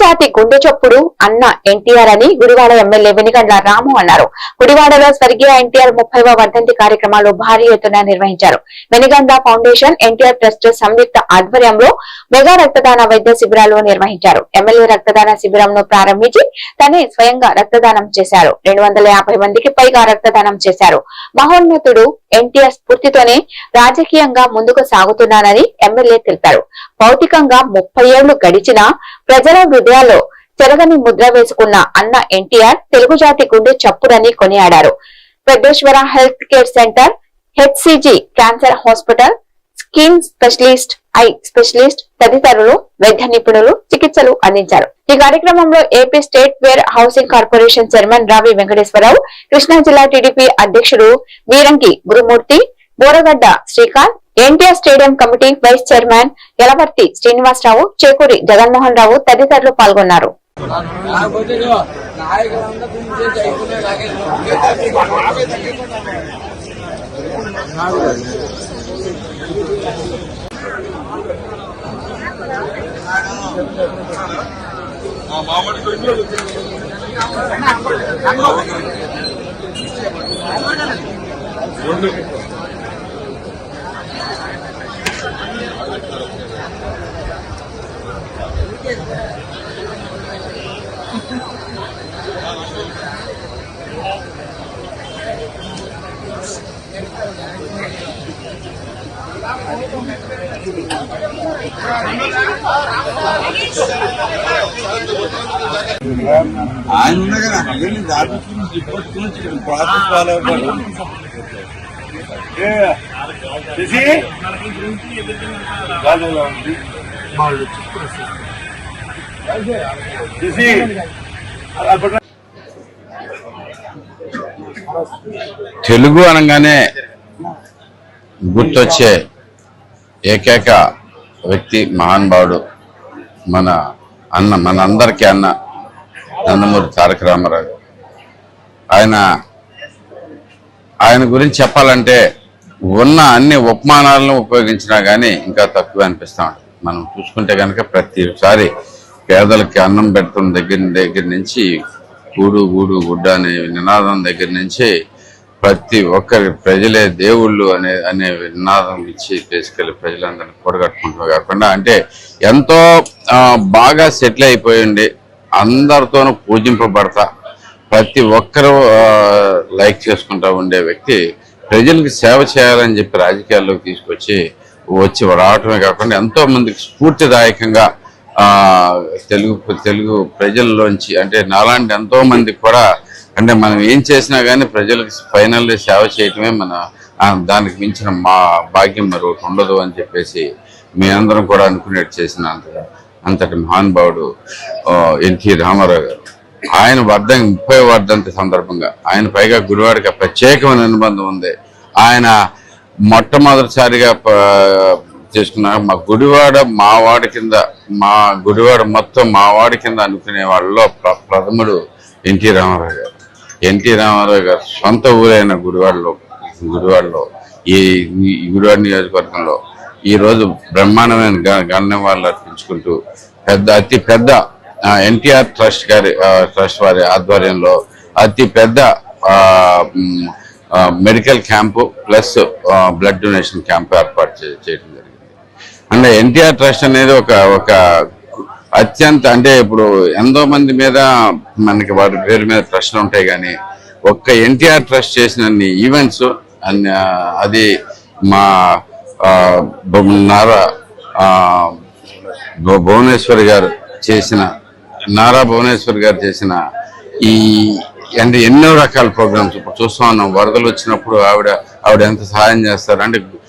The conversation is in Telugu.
చాతి గుండె చొప్పుడు అన్న ఎన్టీఆర్ అని గుడివాడ ఎమ్మెల్యే వెనుగండ్ల రాము అన్నారు. గుడివాడలో స్వర్గీయ ఎన్టీఆర్ ముప్పైవ వర్ధంతి కార్యక్రమాలు భారీ ఎత్తున నిర్వహించారు. వెనుగండ్ల ఫౌండేషన్ ఎన్టీఆర్ ట్రస్ట్ సంయుక్త ఆధ్వర్యంలో మెగా రక్తదాన వైద్య శిబిరాలు నిర్వహించారు. ఎమ్మెల్యే రక్తదాన శిబిరంను ప్రారంభించి తనే స్వయంగా రక్తదానం చేశారు. రెండు వందల యాభై మందికి పైగా రక్తదానం చేశారు. మహోన్నతుడు ఎన్టీఆర్ స్ఫూర్తితోనే రాజకీయంగా ముందుకు సాగుతున్నానని ఎమ్మెల్యే తెలిపారు. భౌతికంగా ముప్పై ఏళ్ళు గడిచినా ప్రజల హృదయాల్లో చెరగని ముద్ర వేసుకున్న అన్న ఎన్టీఆర్ తెలుగు జాతి గుండె చప్పుడని కొనియాడారు. Peddeshwara health care centre HCG cancer hospital skin specialist eye specialist తదితరులు వైద్య నిపుణులు చికిత్సలు అందించారు. ఈ కార్యక్రమంలో AP state warehousing corporation chairman Ravi Venkateswararao Krishna జిల్లా టీడీపీ అధ్యక్షుడు Veeranki Gurumurthy Boragadda Srikanth NTR stadium committee vice chairman Yalavarthi Srinivasarao Chekuri Jaganmohan Rao తదితరులు పాల్గొన్నారు. రెండు ఇదిగో, నాయకులందరూ గురించి ఆయన ఉండగా నాకు వెళ్ళి ఆఫీస్ నుంచి రిపోర్ట్ నుంచి ప్రాసెస్ ఫాలో అవ్వాలి చేసి రాజులా తెలుగు అనగానే గుర్తొచ్చే ఏకైక వ్యక్తి మహానుభావుడు మన అన్న మన అందరికీ అన్న నందమూరి తారక రామారావు. ఆయన ఆయన గురించి చెప్పాలంటే ఉన్న అన్ని ఉపమానాలను ఉపయోగించినా కానీ ఇంకా తక్కువ అనిపిస్తా ఉంటుంది మనం చూసుకుంటే కనుక ప్రతిసారి పేదలకి అన్నం పెట్టడం దగ్గర దగ్గర నుంచి గూడు గూడు గుడ్డ అనే నినాదం దగ్గర నుంచి ప్రతి ఒక్కరి ప్రజలే దేవుళ్ళు అనే అనే నినాదం ఇచ్చి తీసుకెళ్ళి ప్రజలందరినీ పొడగట్టుకుంటూ కాకుండా అంటే ఎంతో బాగా సెటిల్ అయిపోయి ఉండి అందరితోనూ పూజింపబడతా ప్రతి ఒక్కరు లైక్ చేసుకుంటా ఉండే వ్యక్తి ప్రజలకు సేవ చేయాలని చెప్పి రాజకీయాల్లోకి తీసుకొచ్చి వచ్చి రావటమే కాకుండా ఎంతో మందికి స్ఫూర్తిదాయకంగా తెలుగు తెలుగు ప్రజల్లోంచి అంటే నాలాంటి ఎంతో మందికి కూడా అంటే మనం ఏం చేసినా కానీ ప్రజలకు ఫైనల్ సేవ చేయటమే మన దానికి మించిన మా భాగ్యం మరొకటి ఉండదు అని చెప్పేసి మీ అందరం కూడా అనుకునేట్టు చేసిన అంతగా అంతటి మహానుభావుడు ఎన్టీ రామారావు గారు. ఆయన వర్ధం ముప్పై వర్ధంతి సందర్భంగా ఆయన పైగా గురువాడికి ప్రత్యేకమైన అనుబంధం ఉంది. ఆయన మొట్టమొదటిసారిగా చేసుకున్న మా గుడివాడ మా వాడి కింద మా గుడివాడ మొత్తం మా వాడి కింద అనుకునే వాళ్ళలో ప్ర- ప్రథముడు ఎన్టీ రామారావు గారు. ఎన్టీ రామారావు గారు సొంత ఊరైన గుడివాడలో గుడివాడలో ఈ గుడివాడ నియోజకవర్గంలో ఈరోజు బ్రహ్మాండమైన గ- గణ్యవాళ్ళు అర్పించుకుంటూ పెద్ద అతి పెద్ద ఎన్టీఆర్ ట్రస్ట్ గారి ట్రస్ట్ వారి ఆధ్వర్యంలో అతి పెద్ద medical camp plus blood donation camp ఏర్పాటు చేయడం అంటే ఎన్టీఆర్ ట్రస్ట్ అనేది ఒక ఒక అత్యంత అంటే ఇప్పుడు ఎంతో మంది మీద మనకి వారి పేరు మీద ట్రస్ట్లు ఉంటాయి కానీ ఒక్క ఎన్టీఆర్ ట్రస్ట్ చేసిన ఈవెంట్స్ అది మా నారా భువనేశ్వర్ గారు చేసిన నారా భువనేశ్వర్ గారు చేసిన ఈ అంటే ఎన్నో రకాల ప్రోగ్రామ్స్. ఇప్పుడు చూస్తూ ఉన్నాం వరదలు వచ్చినప్పుడు ఆవిడ ఆవిడ ఎంత సహాయం చేస్తారు అంటే